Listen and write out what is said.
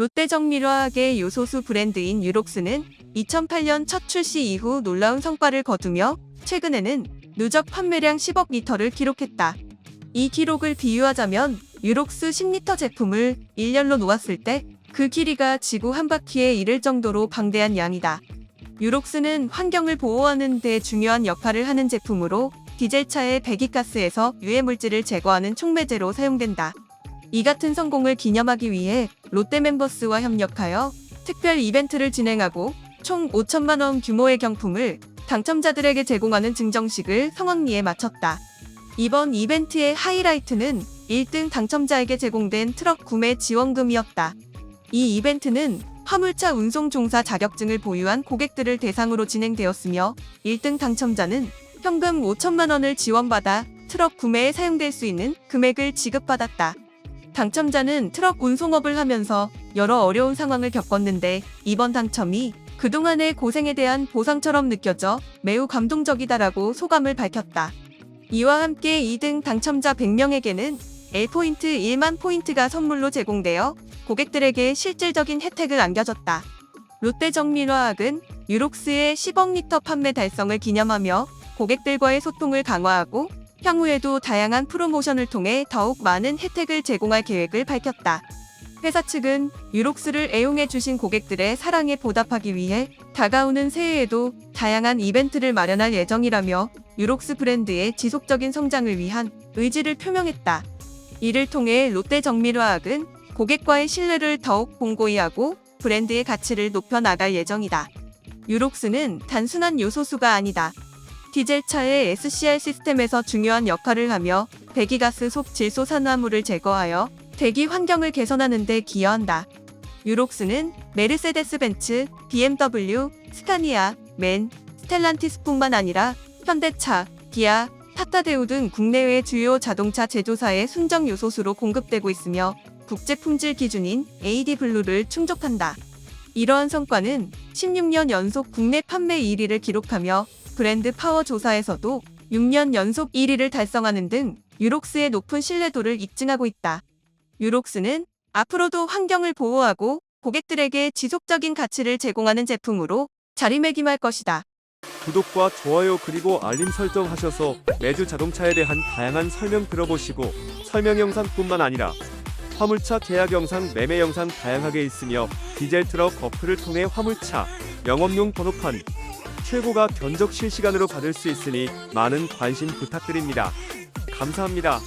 롯데정밀화학의 요소수 브랜드인 유록스는 2008년 첫 출시 이후 놀라운 성과를 거두며 최근에는 누적 판매량 10억 리터를 기록했다. 이 기록을 비유하자면 유록스 10리터 제품을 1년로 놓았을 때 그 길이가 지구 한 바퀴에 이를 정도로 방대한 양이다. 유록스는 환경을 보호하는 데 중요한 역할을 하는 제품으로 디젤차의 배기가스에서 유해물질을 제거하는 촉매제로 사용된다. 이 같은 성공을 기념하기 위해 롯데멤버스와 협력하여 특별 이벤트를 진행하고 총 5천만 원 규모의 경품을 당첨자들에게 제공하는 증정식을 성황리에 마쳤다. 이번 이벤트의 하이라이트는 1등 당첨자에게 제공된 트럭 구매 지원금이었다. 이 이벤트는 화물차 운송 종사 자격증을 보유한 고객들을 대상으로 진행되었으며 1등 당첨자는 현금 5천만 원을 지원받아 트럭 구매에 사용될 수 있는 금액을 지급받았다. 당첨자는 트럭 운송업을 하면서 여러 어려운 상황을 겪었는데 이번 당첨이 그동안의 고생에 대한 보상처럼 느껴져 매우 감동적이다라고 소감을 밝혔다. 이와 함께 2등 당첨자 100명에게는 L포인트 1만 포인트가 선물로 제공되어 고객들에게 실질적인 혜택을 안겨줬다. 롯데정밀화학은 유록스의 10억 리터 판매 달성을 기념하며 고객들과의 소통을 강화하고 향후에도 다양한 프로모션을 통해 더욱 많은 혜택을 제공할 계획을 밝혔다. 회사 측은 유록스를 애용해 주신 고객들의 사랑에 보답하기 위해 다가오는 새해에도 다양한 이벤트를 마련할 예정이라며 유록스 브랜드의 지속적인 성장을 위한 의지를 표명했다. 이를 통해 롯데 정밀화학은 고객과의 신뢰를 더욱 공고히 하고 브랜드의 가치를 높여 나갈 예정이다. 유록스는 단순한 요소수가 아니다. 디젤차의 SCR 시스템에서 중요한 역할을 하며 배기가스 속 질소 산화물을 제거하여 대기 환경을 개선하는 데 기여한다. 유록스는 메르세데스 벤츠, BMW, 스카니아, 맨, 스텔란티스뿐만 아니라 현대차, 기아, 타타데우 등 국내외 주요 자동차 제조사의 순정 요소수로 공급되고 있으며 국제 품질 기준인 AD 블루를 충족한다. 이러한 성과는 16년 연속 국내 판매 1위를 기록하며 브랜드 파워 조사에서도 6년 연속 1위를 달성하는 등 유록스의 높은 신뢰도를 입증하고 있다. 유록스는 앞으로도 환경을 보호하고 고객들에게 지속적인 가치를 제공하는 제품으로 자리매김할 것이다. 구독과 좋아요 그리고 알림 설정하셔서 매주 자동차에 대한 다양한 설명 들어보시고 설명 영상뿐만 아니라 화물차 계약 영상, 매매 영상 다양하게 있으며 디젤 트럭 어플을 통해 화물차 영업용 번호판 최고가 견적 실시간으로 받을 수 있으니 많은 관심 부탁드립니다. 감사합니다.